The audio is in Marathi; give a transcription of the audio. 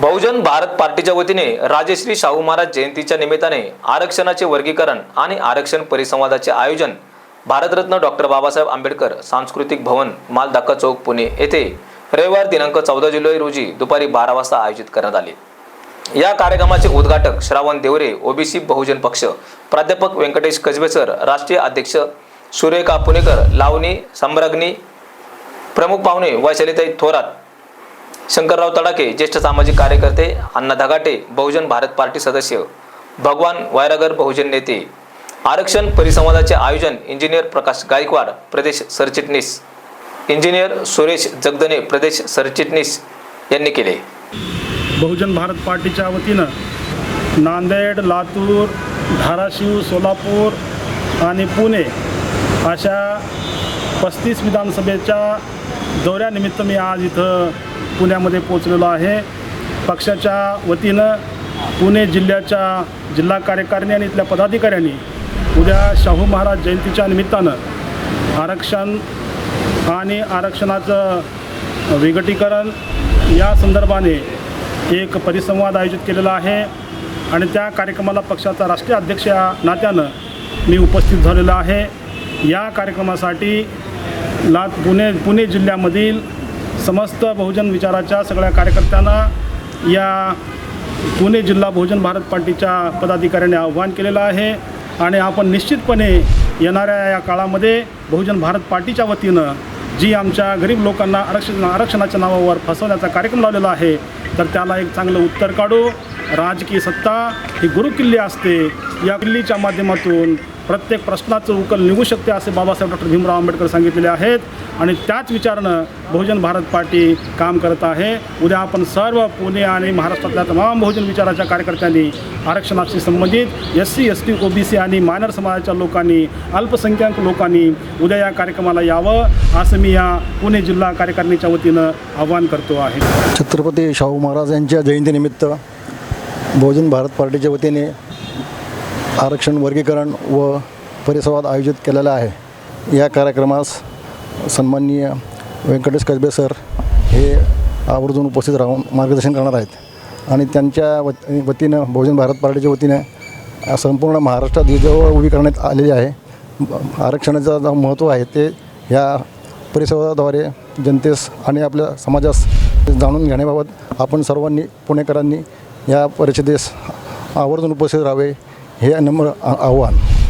बहुजन भारत पार्टीच्या वतीने राजश्री शाहू महाराज जयंतीच्या निमित्ताने आरक्षणाचे वर्गीकरण आणि आरक्षण परिसंवादाचे आयोजन भारतरत्न डॉक्टर बाबासाहेब आंबेडकर सांस्कृतिक भवन मालदाका चौक पुणे येथे रविवार दिनांक चौदा जुलै रोजी दुपारी बारा वाजता आयोजित करण्यात आले. या कार्यक्रमाचे उद्घाटक श्रावण देवरे ओबीसी बहुजन पक्ष प्राध्यापक व्यंकटेश कजबेसर राष्ट्रीय अध्यक्ष सुरेखा पुणेकर लावणी संभ्रग्नी प्रमुख पाहुणे वैशालीताई थोरात शंकरराव तडाके ज्येष्ठ सामाजिक कार्यकर्ते अण्णा धगाटे बहुजन भारत पार्टी सदस्य भगवान वायरागर बहुजन नेते. आरक्षण परिसंवादाचे आयोजन इंजिनियर प्रकाश गायकवाड प्रदेश सरचिटणीस. इंजिनियर सुरेश जगदने प्रदेश सरचिटणीस यांनी केले. बहुजन भारत पार्टीच्या वतीनं नांदेड लातूर धाराशिव सोलापूर आणि पुणे अशा पस्तीस विधानसभेच्या दौऱ्यानिमित्त मी आज इथं पुण्यामध्ये पोचलेलो आहे. पक्षाच्या वतीनं पुणे जिल्ह्याच्या जिल्हा कार्यकारिणी आणि इथल्या पदाधिकाऱ्यांनी उद्या शाहू महाराज जयंतीच्या निमित्तानं आरक्षण आणि आरक्षणाचं विघटीकरण या संदर्भाने एक परिसंवाद आयोजित केलेला आहे आणि त्या कार्यक्रमाला पक्षाचा राष्ट्रीय अध्यक्ष या नात्यानं मी उपस्थित झालेलो आहे. या कार्यक्रमासाठी लात पुणे पुणे जिल्ह्यामधील समस्त बहुजन विचाराच्या सगळ्या कार्यकर्त्यांना या पुणे जिल्हा बहुजन भारत पार्टीच्या पदाधिकाऱ्यांनी आव्हान केलेलं आहे आणि आपण निश्चितपणे येणाऱ्या या काळामध्ये बहुजन भारत पार्टीच्या वतीनं जी आमच्या गरीब लोकांना आरक्षण आरक्षणाच्या नावावर फसवण्याचा कार्यक्रम लावलेला आहे तर त्याला एक चांगलं उत्तर काढू. राजकीय सत्ता ही गुरुकिल्ली असते. या किल्लीच्या माध्यमातून प्रत्येक प्रश्नाचं उकल निघू शकते असे बाबासाहेब डॉक्टर भीमराव आंबेडकर सांगितलेले आहेत. आणि त्याच विचारानं बहुजन भारत पार्टी काम करत आहे. उद्या आपण सर्व पुणे आणि महाराष्ट्रातल्या तमाम बहुजन विचाराच्या कार्यकर्त्यांनी आरक्षणाशी संबंधित S C S T O B C आणि मायनर समाजाच्या लोकांनी अल्पसंख्याक लोकांनी उद्या या कार्यक्रमाला यावं असं मी या पुणे जिल्हा कार्यकारिणीच्या वतीनं आवाहन करतो आहे. छत्रपती शाहू महाराज यांच्या जयंतीनिमित्त बहुजन भारत पार्टीच्या वतीने आरक्षण वर्गीकरण व परिसंवाद आयोजित केलेला आहे. या कार्यक्रमास सन्माननीय व्यंकटेश कसबे सर हे आवर्जून उपस्थित राहून मार्गदर्शन करणार आहेत. आणि त्यांच्या वत वतीनं बहुजन भारत पार्टीच्या वतीनं संपूर्ण महाराष्ट्रात ही जवळ उभी करण्यात आलेली आहे. आरक्षणाचं जे महत्त्व आहे ते ह्या परिसंवादाद्वारे जनतेस आणि आपल्या समाजास जाणून घेण्याबाबत आपण सर्वांनी पुणेकरांनी या परिषदेस आवर्जून उपस्थित राहावे. हे नम्र आ- आव्हान